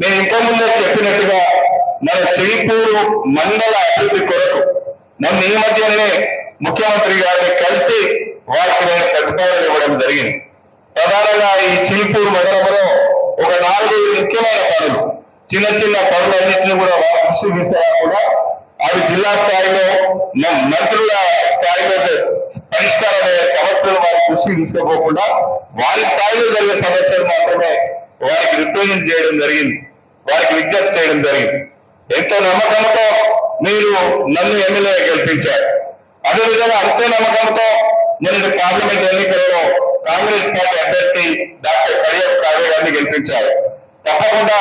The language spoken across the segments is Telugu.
నేను ఇంతకుముందే ముందే చెప్పినట్టుగా మన చెయ్పూరు మండల అభివృద్ధి కొరకు నన్ను ఈ మధ్యనే ముఖ్యమంత్రి గారిని కలిసి వారికి నేను ప్రతిపాదన ఇవ్వడం జరిగింది. ప్రధానంగా ఈ చిలుపూరు మండలంలో ఒక నాలుగు ముఖ్యమైన పనులు. చిన్న చిన్న పనులన్నింటినీ కూడా వారు దృష్టి తీసుకురాకుండా అవి జిల్లా స్థాయిలో మంత్రుల స్థాయిలో పరిష్కారమయ్యే సమస్యలు వారి కృషి తీసుకోకుండా వారి స్థాయిలో జరిగే సమస్యలు మాత్రమే వారికి రిప్రజెంట్ చేయడం జరిగింది. వారికి విజ్ఞప్తి చేయడం జరిగింది. ఎంతో నమ్మకంతో మీరు నన్ను ఎమ్మెల్యే గెలిపించారు. అదేవిధంగా అంతే నమ్మకంతో నేను పార్లమెంట్ ఎన్నికలలో కాంగ్రెస్ పార్టీ అభ్యర్థి డాక్టర్ కడియం కావే గారిని గెలిపించారు. తప్పకుండా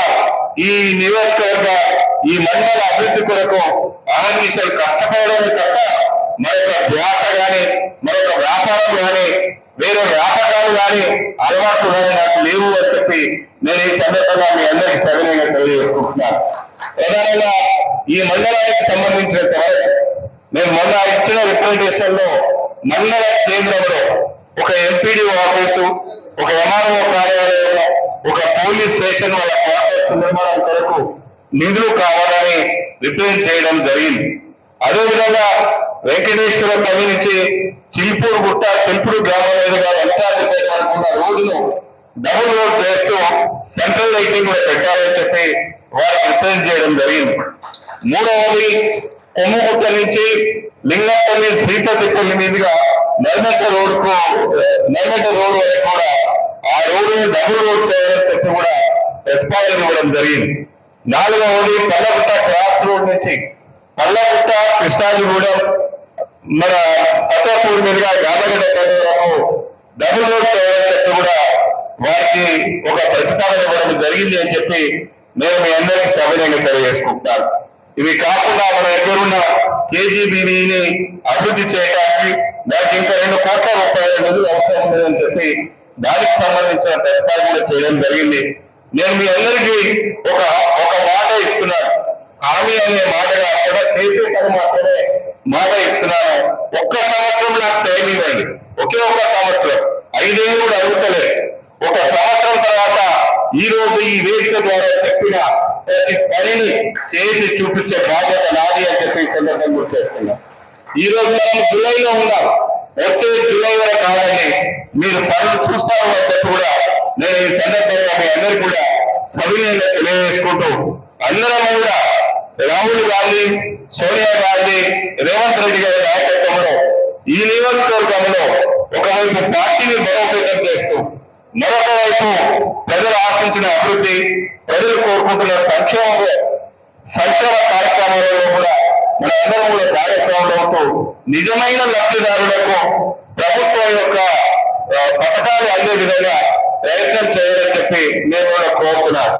ఈ నియోజకవర్గ ఈ మండల అభివృద్ధి కొరకు ఆనందీశాలు కష్టపడమే తప్ప మరొక ధ్యాస గాని మరొక వ్యాపారం గాని వేరే వ్యాపారాలు కానీ అలవాట్లు కానీ నాకు లేవు అని చెప్పి నేను ఈ సందర్భంగా మీ అందరికీ సవినయంగా తెలియజేసుకుంటున్నాను. ప్రధానంగా ఈ మండలానికి సంబంధించినంత వరకు మేము మొన్న ఇచ్చిన రిప్రజెంటేషన్లో మండల కేంద్రంలో ఒక ఎంపీడీ ఆఫీసు ఒక ఎంఆర్ఓ కార్యాలయంలో ఒక పోలీస్ స్టేషన్ వాళ్ళ క్వార్టర్స్ నిర్మాణం కొరకు నిధులు కావాలని రిప్రజెంట్ చేయడం జరిగింది. అదేవిధంగా వెంకటేశ్వర పల్లి నుంచి చిల్పూరు గుట్ట చిల్పూరు గ్రామం మీదుగా వెంకటాద్రిపేట వరకు ఉన్న రోడ్డును డబుల్ రోడ్ చేస్తూ సెంట్రల్ లైటింగ్ కూడా పెట్టాలని చెప్పి వారికి రిప్రజెంట్ చేయడం జరిగింది. మూడవది కొమ్మగుట్ట నుంచి లింగపల్లి శ్రీపతిపల్లి మీదుగా నర్మట రోడ్కు నర్మట రోడ్ వరకు కూడా ఆ రోడ్డు డబుల్ రోడ్ చేయాలని చెప్పి కూడా ప్రతిపాదన ఇవ్వడం జరిగింది. నాలుగవది పల్లగుట్ట క్రాస్ రోడ్ నుంచి పల్లగుట్ట కృష్ణాజిగూడెం మన ఫతేపూర్ మీదుగా గామగడ్డ వరకు డబుల్ రోడ్ చేయాలని కూడా వారికి ఒక ప్రతిపాదన ఇవ్వడం జరిగింది అని చెప్పి నేను మీ అందరికీ సవినయంగా తెలియజేసుకుంటాను ఇవి కాకుండా మన దగ్గరున్న కేజీబీని అభివృద్ధి చేయడానికి దానికి ఇంకా రెండు కోట్ల రూపాయల నిధులు అవసరం ఉందని చెప్పి దానికి సంబంధించిన ప్రతిపాదన కూడా చేయడం జరిగింది. నేను మీ అందరికీ ఒక ఒక మాట ఇస్తున్నాను. హామీ అనే మాట కాకుండా చేసే పని మాత్రమే మాట ఇస్తున్నాను ఒక్క సంవత్సరం నాకు టైం ఒకే ఒక సంవత్సరం. ఐదేళ్ళు కూడా అడుగుతలేదు ఒక సంవత్సరం తర్వాత ఈ రోజు ఈ వేదిక ద్వారా చెప్పిన ప్రతి పనిని చేసి చూపించే బాధ్యత నాది అని చెప్పి సందర్భం సందర్భంగా గుర్తు చేస్తున్నాం. ఈ రోజు మనం జూలైలో ఉన్నాం. వచ్చే జూలై వరకు కాదని మీరు పనులు చూస్తారు అని చెప్పి కూడా నేను ఈ సందర్భంగా మీ అందరికీ కూడా సవినీయంగా తెలియజేసుకుంటూ అందరం కూడా రాహుల్ గాంధీ సోనియా గాంధీ రేవంత్ రెడ్డి గారి నాయకత్వంలో ఈ నియోజకవర్గంలో ఒకవైపు పార్టీని బలోపేతం చేస్తూ మరొక వైపు ప్రజలు ఆశించిన అభివృద్ధి ప్రజలు కోరుకుంటున్న సంక్షేమ సంక్షేమ కార్యక్రమాలలో కూడా మనందరం కూడా భాగస్వాములు అవుతూ నిజమైన లబ్ధిదారులకు ప్రభుత్వం యొక్క పథకాలు అందే విధంగా ప్రయత్నం చేయాలని చెప్పి నేను కూడా కోరుతున్నాను.